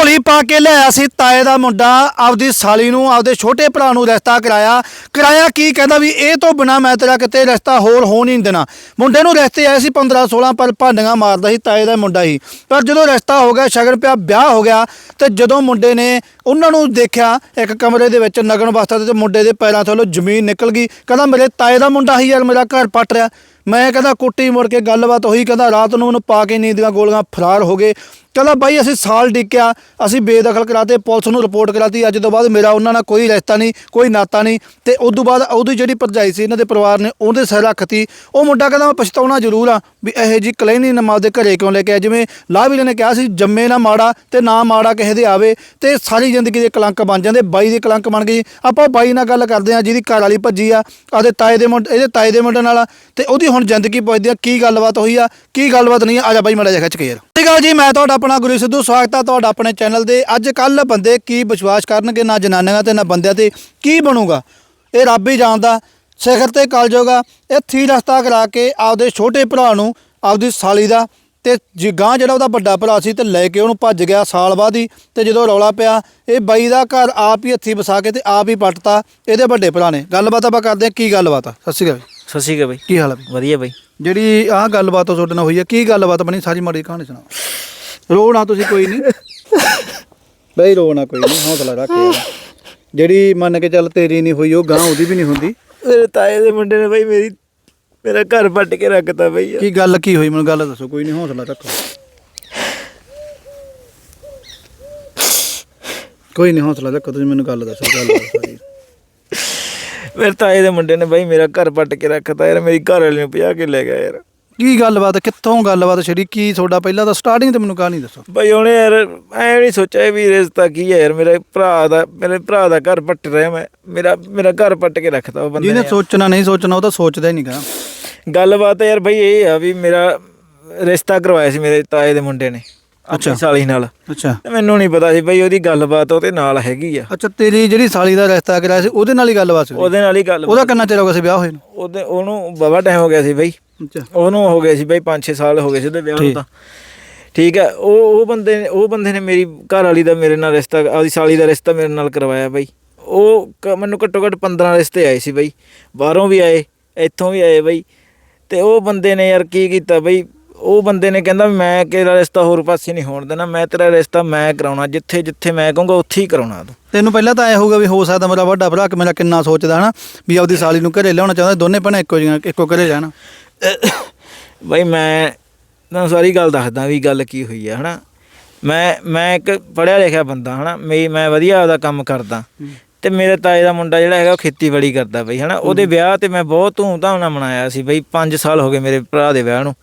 ਝੋਲੀ ਪਾ ਕੇ ਲਿਆਇਆ ਸੀ ਤਾਏ ਦਾ ਮੁੰਡਾ, ਆਪਦੀ ਸਾਲੀ ਨੂੰ, ਆਪਦੇ ਛੋਟੇ ਭਰਾ ਨੂੰ ਰਿਸ਼ਤਾ ਕਰਾਇਆ। ਕਰਾਇਆ ਕੀ? ਕਹਿੰਦਾ ਵੀ ਇਹ ਤੋਂ ਬਿਨਾ ਮੈਂ ਤੇਰਾ ਕਿਤੇ ਰਿਸ਼ਤਾ ਹੋਰ ਹੋ ਨਹੀਂ ਦੇਣਾ। ਮੁੰਡੇ ਨੂੰ ਰਿਸ਼ਤੇ ਆਏ ਸੀ 15 16 ਪਰ ਭਾਂਡੀਆਂ ਮਾਰਦਾ ਸੀ ਤਾਏ ਦਾ ਮੁੰਡਾ ਹੀ। ਪਰ ਜਦੋਂ ਰਿਸ਼ਤਾ ਹੋ ਗਿਆ, ਸ਼ਗਨ ਪਿਆ, ਵਿਆਹ ਹੋ ਗਿਆ, ਤੇ ਜਦੋਂ ਮੁੰਡੇ ਨੇ ਉਹਨਾਂ ਨੂੰ ਦੇਖਿਆ, ਇੱਕ ਕਮਰੇ ਦੇ ਵਿੱਚ ਨਗਨ ਅਵਸਥਾ ਦੇ ਤੇ ਮੁੰਡੇ ਦੇ ਪੈਰਾਂ ਥੱਲੋਂ ਜ਼ਮੀਨ ਨਿਕਲ ਗਈ। ਕਹਿੰਦਾ, ਮੇਰੇ ਤਾਏ ਦਾ ਮੁੰਡਾ ਹੀ ਯਾਰ ਮੇਰਾ ਘਰ ਪੱਟ ਰਿਹਾ। ਮੈਂ ਕਹਿੰਦਾ, ਕੁੱਟੀ ਮੁੜ ਕੇ ਗੱਲਬਾਤ ਹੋਈ ਕਹਿੰਦਾ, ਰਾਤ ਨੂੰ ਉਹਨੂੰ ਪਾ ਕੇ ਨੀਂਦ ਦੀਆਂ ਗੋਲੀਆਂ ਫਰਾਰ ਹੋ ਗਏ। ਕਹਿੰਦਾ ਬਾਈ ਅਸੀਂ ਸਾਲ ਡਿੱਕਿਆ ਅਸੀਂ ਬੇਦਖਲ ਕਰਾਤੇ, ਪੁਲਿਸ ਨੂੰ ਰਿਪੋਰਟ ਕਰਾਤੀ, ਅੱਜ ਤੋਂ ਬਾਅਦ ਮੇਰਾ ਉਹਨਾਂ ਨਾਲ ਕੋਈ ਰਿਸ਼ਤਾ ਨਹੀਂ, ਕੋਈ ਨਾਤਾ ਨਹੀਂ, ਤੇ ਉਸ ਤੋਂ ਬਾਅਦ ਉਹਦੀ ਜਿਹੜੀ ਭਰਜਾਈ ਸੀ, ਇਹਨਾਂ ਦੇ ਪਰਿਵਾਰ ਨੇ ਉਹਦੇ ਸਿਰ ਰੱਖਤੀ। ਉਹ ਮੁੰਡਾ ਕਹਿੰਦਾ ਮੈਂ ਪਛਤਾਉਣਾ ਜ਼ਰੂਰ ਆ ਵੀ ਇਹੋ ਜੀ ਕਲੈਨੀ ਨਮਾਜ਼ ਦੇ ਘਰੇ ਕਿਉਂ ਲੈ ਕੇ ਆਇਆ ਜਿਵੇਂ ਲਾਹਵੀਰ ਨੇ ਕਿਹਾ ਸੀ, ਜੰਮੇ ਨਾ ਮਾੜਾ ਤੇ ਨਾ ਮਾੜਾ ਕਿਸੇ ਦੇ ਆਵੇ ਤੇ ਸਾਰੀ ਜ਼ਿੰਦਗੀ ਦੇ ਕਲੰਕ ਬਣ ਜਾਂਦੇ, ਬਾਈ ਦੇ ਕਲੰਕ ਬਣ ਗਏ ਆਪਾਂ ਬਾਈ ਨਾਲ ਗੱਲ ਕਰਦੇ ਆ ਜਿਹਦੀ ਘਰ ਵਾਲੀ ਭੱਜੀ ਆ, ਆਦੇ ਤਾਏ ਦੇ ਮੁੰਡੇ, ਇਹਦੇ ਤਾਏ ਦੇ ਮੁੰਡੇ ਨਾਲ, ਤੇ ਉਹਦੀ ਹੁਣ ਜ਼ਿੰਦਗੀ ਪੁੱਛਦੇ ਆ ਕੀ ਗੱਲਬਾਤ ਹੋਈ ਆ, ਕੀ ਗੱਲਬਾਤ ਨਹੀਂ ਆ? ਆ ਜਾ ਬਾਈ, ਮੜਾ ਜਾ ਖਿੱਚ ਕੇ ਯਾਰ। ਆ ਜੀ ਮੈਂ ਤੁਹਾਡਾ ਆਪਣਾ ਗੁਰੂ ਸਿੱਧੂ ਸਵਾਗਤ ਆ ਤੁਹਾਡਾ ਆਪਣੇ ਚੈਨਲ ਦੇ ਅੱਜ ਕੱਲ ਬੰਦੇ ਕੀ ਵਿਸ਼ਵਾਸ ਕਰਨਗੇ ਨਾ ਜਨਾਨੀਆਂ ਤੇ ਨਾ ਬੰਦਿਆਂ ਤੇ ਕੀ ਬਣੂਗਾ? ਇਹ ਰੱਬ ਹੀ ਜਾਣਦਾ ਸਿਖਰ ਤੇ ਕਲ ਜੋਗਾ ਇੱਥੇ ਹੀ ਰਸਤਾ ਕਰਾ ਕੇ ਆਪਦੇ ਛੋਟੇ ਭਰਾ ਨੂੰ ਆਪਦੀ ਸਾਲੀ ਦਾ ਤੇ ਜਿਗਾਂ ਜਿਹੜਾ ਉਹਦਾ ਵੱਡਾ ਭਰਾ ਸੀ ਤੇ ਲੈ ਕੇ ਉਹਨੂੰ ਭੱਜ ਗਿਆ ਸਾਲ ਬਾਅਦ ਹੀ ਤੇ ਜਦੋਂ ਰੌਲਾ ਪਿਆ ਇਹ ਬਾਈ ਦਾ ਘਰ ਆਪ ਹੀ ਹੱਥੀ ਵਸਾ ਕੇ ਤੇ ਆਪ ਹੀ ਪੱਟਤਾ ਇਹਦੇ ਵੱਡੇ ਭਰਾ ਨੇ। ਗੱਲਬਾਤ ਆਪਾਂ ਕਰਦੇ ਆ ਕੀ ਗੱਲਬਾਤ ਆ? ਸਤਿ ਸ਼੍ਰੀ ਅਕਾਲ ਸਤਿ ਸ਼੍ਰੀ ਅਕਾਲ ਬਾਈ। ਕੀ ਹਾਲ ਆ ਬਈ? ਵਧੀਆ ਬਾਈ। ਜਿਹੜੀ ਆਹ ਗੱਲਬਾਤ ਤੁਹਾਡੇ ਨਾਲ ਹੋਈ ਹੈ ਕੀ ਗੱਲਬਾਤ ਬਣੀ? ਸਾਰੀ ਮਾੜੀ ਕਹਾਣੀ ਸੁਣਾਓ। ਰੋ ਨਾ ਤੁਸੀਂ ਕੋਈ ਨਹੀਂ ਬਈ ਰੋ ਨਾ ਕੋਈ ਨਹੀਂ ਹੌਸਲਾ ਰੱਖ ਯਾਰ। ਜਿਹੜੀ ਮੰਨ ਕੇ ਚੱਲ ਤੇਰੀ ਨਹੀਂ ਹੋਈ ਉਹ ਗਾਂ ਉਹਦੀ ਵੀ ਨਹੀਂ ਹੁੰਦੀ। ਮੇਰੇ ਤਾਏ ਦੇ ਮੁੰਡੇ ਨੇ ਬਾਈ ਮੇਰੀ ਮੇਰਾ ਘਰ ਪੱਟ ਕੇ ਰੱਖਤਾ ਬਾਈ ਕੀ ਗੱਲ ਕੀ ਹੋਈ? ਮੈਨੂੰ ਗੱਲ ਦੱਸੋ ਕੋਈ ਨਹੀਂ ਹੌਸਲਾ ਰੱਖੋ। ਕੋਈ ਨਹੀਂ ਹੌਸਲਾ ਰੱਖੋ ਤੁਸੀਂ ਮੈਨੂੰ ਗੱਲ ਦੱਸੋ ਗੱਲ ਦੱਸੋ ਸਾਰੀ। ਮੇਰੇ ਤਾਏ ਦੇ ਮੁੰਡੇ ਨੇ ਬਾਈ ਮੇਰਾ ਘਰ ਪੱਟ ਕੇ ਰੱਖਤਾ ਯਾਰ ਮੇਰੀ ਘਰ ਵਾਲੇ ਨੂੰ ਪਿਆ ਕੇ ਲੈ ਗਿਆ ਯਾਰ। ਕੀ ਗੱਲਬਾਤ ਕਿੱਥੋਂ ਗੱਲਬਾਤ ਛੜੀ ਕੀ ਤੁਹਾਡਾ ਪਹਿਲਾਂ ਤਾਂ ਸਟਾਰਟਿੰਗ ਤੇ ਮੈਨੂੰ ਕਹਾਣੀ ਦੱਸੋ? ਬਾਈ ਉਹਨੇ ਯਾਰ ਐ ਨਹੀਂ ਸੋਚਿਆ ਵੀ ਰਿਸ਼ਤਾ ਕੀ ਹੈ ਯਾਰ ਮੇਰੇ ਭਰਾ ਦਾ ਮੇਰੇ ਭਰਾ ਦਾ ਘਰ ਪੱਟ ਰਿਹਾ ਮੈਂ ਮੇਰਾ ਮੇਰਾ ਘਰ ਪੱਟ ਕੇ ਰੱਖਤਾ ਉਹ ਬੰਦੇ ਜਿਹਨੇ ਸੋਚਣਾ ਨਹੀਂ ਸੋਚਣਾ ਉਹ ਤਾਂ ਸੋਚਦਾ ਹੀ ਨਹੀਂਗਾ ਗੱਲਬਾਤ ਯਾਰ ਬਾਈ ਇਹ ਆ ਵੀ ਮੇਰਾ ਰਿਸ਼ਤਾ ਕਰਵਾਇਆ ਸੀ ਮੇਰੇ ਤਾਏ ਦੇ ਮੁੰਡੇ ਨੇ। ਅੱਛਾ। ਸਾਲੀ ਨਾਲ। ਅੱਛਾ। ਤੇ ਮੈਨੂੰ ਨਹੀਂ ਪਤਾ ਸੀ ਬਾਈ ਉਹਦੀ ਗੱਲਬਾਤ ਉਹਦੇ ਨਾਲ ਹੈਗੀ ਆ। ਅੱਛਾ ਤੇਰੀ ਜਿਹੜੀ ਸਾਲੀ ਦਾ ਰਿਸ਼ਤਾ ਕਰਾਇਆ ਸੀ ਉਹਦੇ ਨਾਲ ਹੀ ਗੱਲਬਾਤ ਸੀ? ਉਹਦੇ ਨਾਲ ਹੀ ਗੱਲ ਉਹਦਾ ਕਿੰਨਾ ਚਿਰ ਹੋ ਗਿਆ ਸੀ ਵਿਆਹ ਹੋਏ ਨੂੰ? ਉਹਦੇ ਉਹਨੂੰ ਬਾਬਾ ਟਾਈਮ ਹੋ ਗਿਆ ਸੀ ਬਾਈ। ਅੱਛਾ। ਉਹਨੂੰ ਹੋ ਗਏ ਸੀ ਬਾਈ 5-6 ਸਾਲ ਹੋ ਗਏ ਸੀ ਉਹਦੇ ਵਿਆਹ ਨੂੰ। ਤਾਂ। ਠੀਕ ਹੈ ਉਹ ਉਹ ਬੰਦੇ ਨੇ ਉਹ ਬੰਦੇ ਨੇ ਮੇਰੀ ਘਰ ਵਾਲੀ ਦਾ ਮੇਰੇ ਨਾਲ ਰਿਸ਼ਤਾ ਆਪਦੀ ਸਾਲੀ ਦਾ ਰਿਸ਼ਤਾ ਮੇਰੇ ਨਾਲ ਕਰਵਾਇਆ ਬਾਈ। ਉਹ ਮੈਨੂੰ ਘੱਟੋ ਘੱਟ 15 ਰਿਸ਼ਤੇ ਆਏ ਸੀ ਬਾਈ। ਬਾਹਰੋਂ ਵੀ ਆਏ ਇੱਥੋਂ ਵੀ ਆਏ ਬਾਈ। ਤੇ ਉਹ ਬੰਦੇ ਨੇ ਯਾਰ ਕੀ ਕੀਤਾ ਬਾਈ? ਉਹ ਬੰਦੇ ਨੇ ਕਹਿੰਦਾ ਮੈਂ ਤੇਰਾ ਰਿਸ਼ਤਾ ਹੋਰ ਪਾਸੇ ਨਹੀਂ ਹੋਣ ਦੇਣਾ ਮੈਂ ਤੇਰਾ ਰਿਸ਼ਤਾ ਮੈਂ ਕਰਾਉਣਾ ਜਿੱਥੇ ਜਿੱਥੇ ਮੈਂ ਕਹੂੰਗਾ ਉੱਥੇ ਹੀ ਕਰਾਉਣਾ ਤੂੰ। ਤੈਨੂੰ ਪਹਿਲਾਂ ਤਾਂ ਐ ਹੋਊਗਾ ਵੀ ਹੋ ਸਕਦਾ ਮੇਰਾ ਵੱਡਾ ਭਰਾ ਕਿ ਮੇਰਾ ਕਿੰਨਾ ਸੋਚਦਾ ਹਨਾ ਵੀ ਆਪਦੀ ਸਾਲੀ ਨੂੰ ਘਰੇ ਲਿਆਉਣਾ ਚਾਹੁੰਦਾ ਦੋਨੇ ਭੈਣਾਂ ਇੱਕੋ ਜਿਹੀਆਂ ਇੱਕੋ ਘਰੇ ਰਹਿਣ। ਬਈ ਮੈਂ ਤੁਹਾਨੂੰ ਸਾਰੀ ਗੱਲ ਦੱਸਦਾ ਵੀ ਗੱਲ ਕੀ ਹੋਈ ਆ ਹਨਾ। ਮੈਂ ਮੈਂ ਇੱਕ ਪੜਿਆ ਲਿਖਿਆ ਬੰਦਾ ਹਨਾ ਮੈਂ ਮੈਂ ਵਧੀਆ ਆਪਦਾ ਕੰਮ ਕਰਦਾ। ਤੇ ਮੇਰੇ ਤਾਏ ਦਾ ਮੁੰਡਾ ਜਿਹੜਾ ਹੈਗਾ ਉਹ ਖੇਤੀਬਾੜੀ ਕਰਦਾ ਬਈ ਹਨਾ? ਉਹਦੇ ਵਿਆਹ ਤੇ ਮੈਂ ਬਹੁਤ ਧੂਮ-ਧਾਮ ਨਾਲ ਮਨਾਇਆ ਸੀ ਬਈ 5 ਸਾਲ ਹੋ ਗਏ ਮੇਰੇ ਭਰਾ ਦੇ ਵਿਆਹ ਨੂੰ।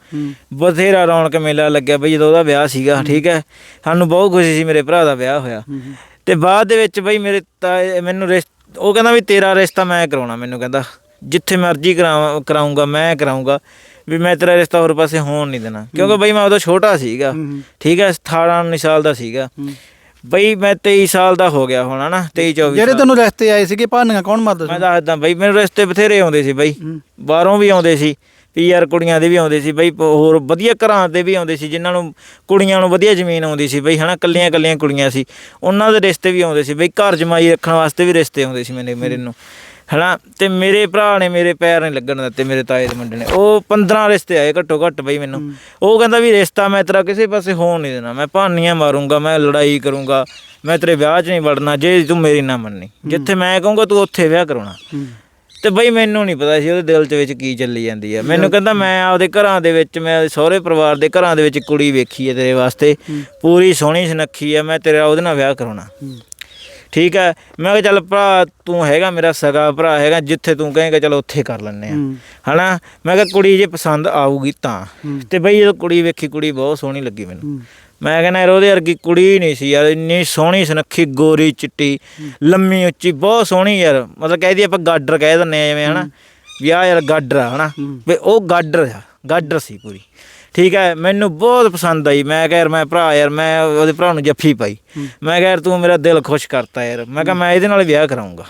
ਬਥੇਰਾ ਰੌਣਕ ਮੇਲਾ ਲੱਗਿਆ ਬਈ ਜਦੋਂ ਉਹਦਾ ਵਿਆਹ ਸੀਗਾ ਠੀਕ ਹੈ? ਸਾਨੂੰ ਬਹੁਤ ਖੁਸ਼ੀ ਸੀ ਮੇਰੇ ਭਰਾ ਦਾ ਵਿਆਹ ਹੋਇਆ। ਤੇ ਬਾਅਦ ਦੇ ਵਿੱਚ ਬਈ ਮੇਰੇ ਤਾਏ ਮੈਨੂੰ ਉਹ ਕਹਿੰਦਾ ਵੀ ਤੇਰਾ ਰਿਸ਼ਤਾ ਮੈਂ ਕਰਾਉਣਾ ਮੈਨੂੰ ਕਹਿੰਦਾ। ਜਿੱਥੇ ਮਰਜ਼ੀ ਕਰਾਉਂਗਾ ਮੈਂ ਕਰਾਉਂਗਾ ਵੀ ਮੈਂ ਤੇਰਾ ਰਿਸ਼ਤਾ ਹੋਰ ਪਾਸੇ ਹੋਣ ਨਹੀਂ ਦੇਣਾ। ਕਿਉਂਕਿ ਬਈ ਮੈਂ ਉਦੋਂ ਛੋਟਾ ਸੀਗਾ। ਠੀਕ ਹੈ? 18 19 ਸਾਲ ਦਾ ਸੀਗਾ। ਬਈ ਮੈਂ 23 ਸਾਲ ਦਾ ਹੋ ਗਿਆ ਹੁਣ ਹਨਾ? 23 24 ਜਿਹੜੇ ਤੈਨੂੰ ਰਿਸ਼ਤੇ ਆਏ ਸੀਗੇ ਭਾਨੀਆਂ ਕੌਣ ਮਰਦਾ ਮੈਂ ਸੀ ਦੱਸਦਾ ਬਈ ਮੇਰੇ ਰਿਸ਼ਤੇ ਬਥੇਰੇ ਆਉਂਦੇ ਸੀ ਬਈ। ਬਾਹਰੋਂ ਵੀ ਆਉਂਦੇ ਸੀ ਪੀਆਰ ਕੁੜੀਆਂ ਦੇ ਵੀ ਆਉਂਦੇ ਸੀ ਬਈ ਪ- ਹੋਰ ਵਧੀਆ ਘਰਾਂ ਦੇ ਵੀ ਆਉਂਦੇ ਸੀ ਜਿਨ੍ਹਾਂ ਨੂੰ ਕੁੜੀਆਂ ਨੂੰ ਵਧੀਆ ਜ਼ਮੀਨ ਆਉਂਦੀ ਸੀ ਬਈ ਹਨਾ? ਕੱਲੀਆਂ ਕੱਲੀਆਂ ਕੁੜੀਆਂ ਸੀ। ਉਹਨਾਂ ਦੇ ਰਿਸ਼ਤੇ ਵੀ ਆਉਂਦੇ ਸੀ ਬਈ ਘਰ ਜਮਾਈ ਰੱਖਣ ਵਾਸਤੇ ਵੀ ਰਿਸ਼ਤੇ ਆਉਂਦੇ ਸੀ ਮੇਰੇ ਮੇਰੇ ਨੂੰ। ਹਨਾ? ਤੇ ਮੇਰੇ ਭਰਾ ਨੇ ਮੇਰੇ ਪੈਰ ਨਹੀਂ ਲੱਗਣ ਦਿੱਤੇ ਮੇਰੇ ਤਾਏ ਦੇ ਮੁੰਡੇ ਨੇ। ਉਹ 15 ਰਿਸ਼ਤੇ ਆਏ ਘੱਟੋ ਘੱਟ ਬਈ ਮੈਨੂੰ। ਉਹ ਕਹਿੰਦਾ ਵੀ ਰਿਸ਼ਤਾ ਮੈਂ ਤੇਰਾ ਕਿਸੇ ਪਾਸੇ ਹੋਣ ਨਹੀਂ ਦੇਣਾ। ਮੈਂ ਭਾਨੀਆਂ ਮਾਰੂੰਗਾ ਮੈਂ ਲੜਾਈ ਕਰੂੰਗਾ ਮੈਂ ਤੇਰੇ ਵਿਆਹ 'ਚ ਨਹੀਂ ਵੜਨਾ ਜੇ ਤੂੰ ਮੇਰੀ ਨਾ ਮੰਨੀ। ਜਿੱਥੇ ਮੈਂ ਕਹੂੰਗਾ ਤੂੰ ਉੱਥੇ ਵਿਆਹ ਕਰਾਉਣਾ। ਤੇ ਬਈ ਮੈਨੂੰ ਨਹੀਂ ਪਤਾ ਸੀ ਉਹਦੇ ਦਿਲ 'ਚ ਵਿੱਚ ਕੀ ਚੱਲੀ ਜਾਂਦੀ ਆ। ਮੈਨੂੰ ਕਹਿੰਦਾ ਮੈਂ ਆਪਦੇ ਘਰਾਂ ਦੇ ਵਿੱਚ ਮੈਂ ਸਹੁਰੇ ਪਰਿਵਾਰ ਦੇ ਘਰਾਂ ਦੇ ਵਿੱਚ ਕੁੜੀ ਵੇਖੀ ਹੈ ਤੇਰੇ ਵਾਸਤੇ। ਪੂਰੀ ਸੋਹਣੀ ਸੁਨੱਖੀ ਆ ਮੈਂ ਤੇਰਾ ਉਹਦੇ ਨਾਲ ਵਿਆਹ ਕਰਾਉਣਾ। ਠੀਕ ਹੈ। ਮੈਂ ਕਿਹਾ ਚੱਲ ਭਰਾ ਤੂੰ ਹੈਗਾ ਮੇਰਾ ਸਗਾ ਭਰਾ ਹੈਗਾ ਜਿੱਥੇ ਤੂੰ ਕਹੇਂਗਾ ਚਲ ਉੱਥੇ ਕਰ ਲੈਣੇ ਆ। ਹਨਾ? ਮੈਂ ਕਿਹਾ ਕੁੜੀ ਜੇ ਪਸੰਦ ਆਊਗੀ ਤਾਂ। ਤੇ ਬਈ ਜਦੋਂ ਕੁੜੀ ਵੇਖੀ ਕੁੜੀ ਬਹੁਤ ਸੋਹਣੀ ਲੱਗੀ ਮੈਨੂੰ। ਮੈਂ ਕਹਿੰਦਾ ਯਾਰ ਉਹਦੇ ਵਰਗੀ ਕੁੜੀ ਨਹੀਂ ਸੀ ਯਾਰ ਇੰਨੀ ਸੋਹਣੀ ਸੁਨੱਖੀ ਗੋਰੀ ਚਿੱਟੀ ਲੰਮੀ ਉੱਚੀ ਬਹੁਤ ਸੋਹਣੀ ਯਾਰ। ਮਤਲਬ ਕਹਿ ਦਈਏ ਆਪਾਂ ਗਾਡਰ ਕਹਿ ਦਿੰਨੇ ਆ ਜਿਵੇਂ ਹਨਾ? ਵੀ ਆ ਯਾਰ ਗਾਡਰ ਆ ਹਨਾ। ਵੀ ਉਹ ਗਾਡਰ ਆ ਗਾਡਰ ਸੀ ਪੂਰੀ। ਠੀਕ ਹੈ ਮੈਨੂੰ ਬਹੁਤ ਪਸੰਦ ਆਈ। ਮੈਂ ਕਿਹਾ ਯਾਰ ਮੈਂ ਭਰਾ ਯਾਰ ਮੈਂ ਉਹਦੇ ਭਰਾ ਨੂੰ ਜੱਫੀ ਪਾਈ। ਮੈਂ ਕਿਹਾ ਯਾਰ ਤੂੰ ਮੇਰਾ ਦਿਲ ਖੁਸ਼ ਕਰਤਾ ਯਾਰ। ਮੈਂ ਕਿਹਾ ਮੈਂ ਇਹਦੇ ਨਾਲ ਵਿਆਹ ਕਰਾਉਂਗਾ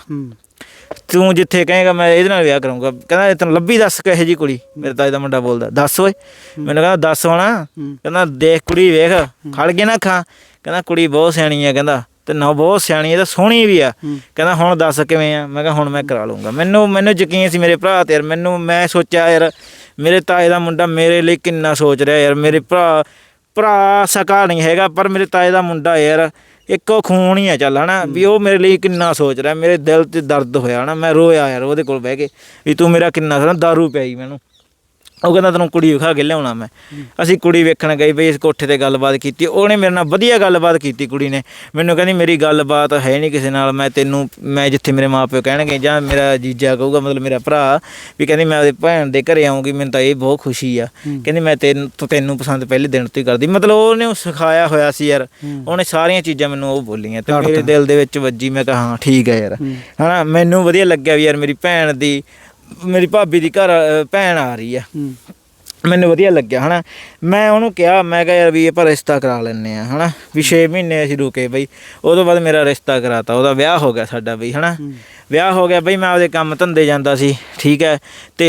ਤੂੰ ਜਿੱਥੇ ਕਹੇਗਾ ਮੈਂ ਇਹਦੇ ਨਾਲ ਵਿਆਹ ਕਰੂੰਗਾ ਕਹਿੰਦਾ ਤੈਨੂੰ ਲੱਭੀ ਦੱਸ ਕਹੇ ਜੀ ਕੁੜੀ? ਮੇਰੇ ਤਾਏ ਦਾ ਮੁੰਡਾ ਬੋਲਦਾ ਦੱਸ ਓਏ। ਮੈਨੂੰ ਕਹਿੰਦਾ ਦੱਸ ਹੋਣਾ। ਕਹਿੰਦਾ ਦੇਖ ਕੁੜੀ ਵੇਖ ਖੜ ਕੇ ਨਾ ਖਾ। ਕਹਿੰਦਾ ਕੁੜੀ ਬਹੁਤ ਸਿਆਣੀ ਆ। ਕਹਿੰਦਾ ਤੇ ਨਾ ਬਹੁਤ ਸਿਆਣੀ ਹੈ ਤੇ ਸੋਹਣੀ ਵੀ ਆ। ਕਹਿੰਦਾ ਹੁਣ ਦੱਸ ਕਿਵੇਂ ਆ? ਮੈਂ ਕਿਹਾ ਹੁਣ ਮੈਂ ਕਰਾ ਲੂੰਗਾ ਮੈਨੂੰ ਮੈਨੂੰ ਯਕੀਨ ਸੀ ਮੇਰੇ ਭਰਾ ਤੇ ਯਾਰ ਮੈਨੂੰ ਮੈਂ ਸੋਚਿਆ ਯਾਰ ਮੇਰੇ ਤਾਏ ਦਾ ਮੁੰਡਾ ਮੇਰੇ ਲਈ ਕਿੰਨਾ ਸੋਚ ਰਿਹਾ ਯਾਰ। ਮੇਰੇ ਭਰਾ ਭਰਾ ਸਕਾ ਨਹੀਂ ਹੈਗਾ ਪਰ ਮੇਰੇ ਤਾਏ ਦਾ ਮੁੰਡਾ ਯਾਰ ਇੱਕੋ ਖੂਨ ਹੀ ਆ ਚੱਲ ਹਨਾ? ਵੀ ਉਹ ਮੇਰੇ ਲਈ ਕਿੰਨਾ ਸੋਚ ਰਿਹਾ। ਮੇਰੇ ਦਿਲ ਤੇ ਦਰਦ ਹੋਇਆ ਹਨਾ? ਮੈਂ ਰੋਇਆ ਯਾਰ ਉਹਦੇ ਕੋਲ ਬਹਿ ਕੇ ਵੀ ਤੂੰ ਮੇਰਾ ਕਿੰਨਾ ਸੋਹਣਾ ਦਾਰੂ ਪਿਆਈ ਮੈਨੂੰ। ਉਹ ਕਹਿੰਦਾ ਤੈਨੂੰ ਕੁੜੀ ਵਿਖਾ ਕੇ ਲਿਆਉਣਾ ਮੈਂ। ਅਸੀਂ ਕੁੜੀ ਵੇਖਣ ਗਏ ਬਈ ਇਸ ਕੋਠੇ ਤੇ ਗੱਲਬਾਤ ਕੀਤੀ। ਉਹਨੇ ਮੇਰੇ ਨਾਲ ਵਧੀਆ ਗੱਲਬਾਤ ਕੀਤੀ ਕੁੜੀ ਨੇ। ਮੈਨੂੰ ਕਹਿੰਦੀ ਮੇਰੀ ਗੱਲਬਾਤ ਹੈ ਨਹੀਂ ਕਿਸੇ ਨਾਲ। ਮੈਂ ਤੈਨੂੰ ਮੈਂ ਜਿੱਥੇ ਮੇਰੇ ਮਾਪਿਓ ਕਹਿਣਗੇ ਜਾਂ ਮੇਰਾ ਜੀਜਾ ਕਹੂਗਾ ਮਤਲਬ ਮੇਰਾ ਭਰਾ ਵੀ ਕਹਿੰਦੀ ਮੈਂ ਉਹਦੇ ਭੈਣ ਦੇ ਘਰੇ ਆਉਂਗੀ ਮੈਨੂੰ ਤਾਂ ਇਹ ਬਹੁਤ ਖੁਸ਼ੀ ਆ। ਕਹਿੰਦੀ ਮੈਂ ਤੈਨੂੰ ਤੂੰ- ਤੈਨੂੰ ਪਸੰਦ ਪਹਿਲੇ ਦਿਨ ਤੋਂ ਹੀ ਕਰਦੀ। ਮਤਲਬ ਉਹਨੇ ਉਹ ਸਿਖਾਇਆ ਹੋਇਆ ਸੀ ਯਾਰ। ਉਹਨੇ ਸਾਰੀਆਂ ਚੀਜ਼ਾਂ ਮੈਨੂੰ ਉਹ ਬੋਲੀਆਂ ਤੇ ਮੇਰੇ ਦਿਲ ਦੇ ਵਿੱਚ ਵੱਜੀ। ਮੈਂ ਕਿਹਾ ਹਾਂ ਠੀਕ ਹੈ ਯਾਰ। ਹਨਾ ਮੈਨੂੰ ਵਧੀਆ ਲੱਗਿਆ ਵੀ ਯਾਰ ਮੇਰੀ ਭੈਣ ਦੀ ਮੇਰੀ ਭਾਬੀ ਦੀ ਘਰ ਅ, ਭੈਣ ਆ ਰਹੀ ਆ। ਮੈਨੂੰ ਵਧੀਆ ਲੱਗਿਆ ਹਨਾ? ਮੈਂ ਉਹਨੂੰ ਕਿਹਾ ਮੈਂ ਕਿਹਾ ਯਾਰ ਵੀ ਆਪਾਂ ਰਿਸ਼ਤਾ ਕਰਾ ਲੈਨੇ ਆ ਹਨਾ? ਵੀ 6 ਮਹੀਨੇ ਅਸੀਂ ਰੁਕੇ ਬਈ। ਤੋਂ ਬਾਅਦ ਮੇਰਾ ਰਿਸ਼ਤਾ ਕਰਾਤਾ ਉਹਦਾ ਵਿਆਹ ਹੋ ਗਿਆ ਸਾਡਾ ਬਈ ਹਨਾ? ਵਿਆਹ ਹੋ ਗਿਆ ਬਈ ਮੈਂ ਆਪਦੇ ਕੰਮ ਧੰਦੇ ਜਾਂਦਾ ਸੀ ਠੀਕ ਹੈ? ਤੇ